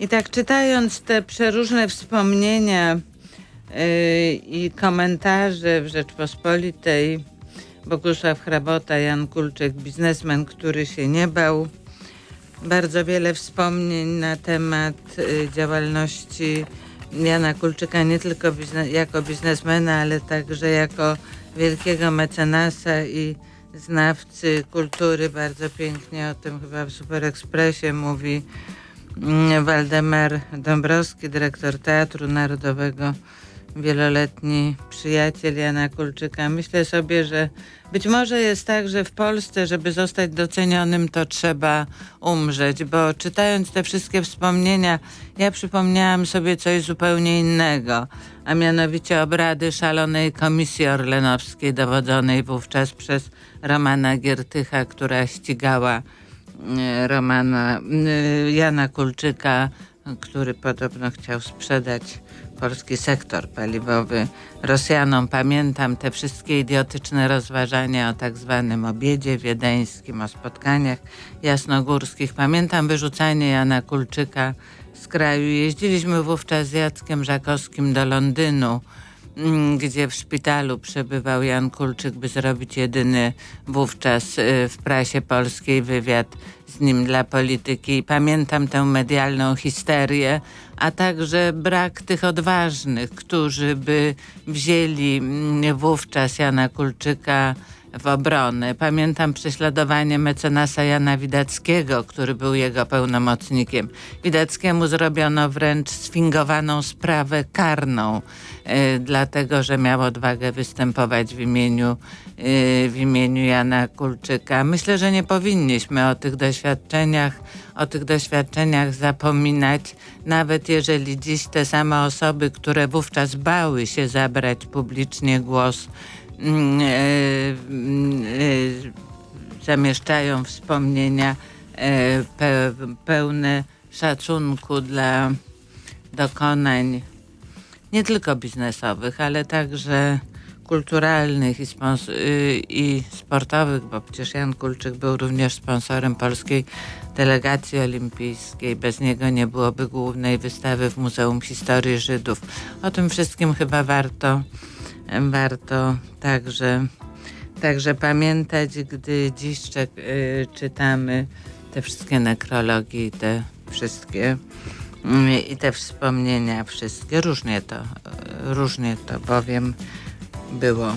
I tak czytając te przeróżne wspomnienia yy, i komentarze w Rzeczpospolitej, Bogusław Hrabota, Jan Kulczyk, biznesmen, który się nie bał, bardzo wiele wspomnień na temat y, działalności Jana Kulczyka, nie tylko jako biznesmena, ale także jako wielkiego mecenasa i znawcy kultury. Bardzo pięknie o tym chyba w Super Expressie mówi Waldemar Dąbrowski, dyrektor Teatru Narodowego, wieloletni przyjaciel Jana Kulczyka. Myślę sobie, że być może jest tak, że w Polsce, żeby zostać docenionym, to trzeba umrzeć, bo czytając te wszystkie wspomnienia, ja przypomniałam sobie coś zupełnie innego, a mianowicie obrady szalonej komisji orlenowskiej, dowodzonej wówczas przez Romana Giertycha, która ścigała Romana, e, Jana Kulczyka, który podobno chciał sprzedać polski sektor paliwowy Rosjanom. Pamiętam te wszystkie idiotyczne rozważania o tak zwanym obiedzie wiedeńskim, o spotkaniach jasnogórskich. Pamiętam wyrzucanie Jana Kulczyka z kraju. Jeździliśmy wówczas z Jackiem Żakowskim do Londynu gdzie w szpitalu przebywał Jan Kulczyk, by zrobić jedyny wówczas y, w prasie polskiej wywiad z nim dla polityki. Pamiętam tę medialną histerię, a także brak tych odważnych, którzy by wzięli mm, wówczas Jana Kulczyka w. Pamiętam prześladowanie mecenasa Jana Widackiego, który był jego pełnomocnikiem. Widackiemu zrobiono wręcz sfingowaną sprawę karną, e, dlatego że miał odwagę występować w imieniu, e, w imieniu Jana Kulczyka. Myślę, że nie powinniśmy o tych doświadczeniach, o tych doświadczeniach zapominać, nawet jeżeli dziś te same osoby, które wówczas bały się zabrać publicznie głos, zamieszczają wspomnienia e, pe, pełne szacunku dla dokonań nie tylko biznesowych, ale także kulturalnych i, y, i sportowych, bo przecież Jan Kulczyk był również sponsorem polskiej delegacji olimpijskiej. Bez niego nie byłoby głównej wystawy w Muzeum Historii Żydów. O tym wszystkim chyba warto, warto także, także pamiętać, gdy dziś y, czytamy te wszystkie nekrologie i te wszystkie mm, i te wspomnienia wszystkie. Różnie to, różnie to bowiem było.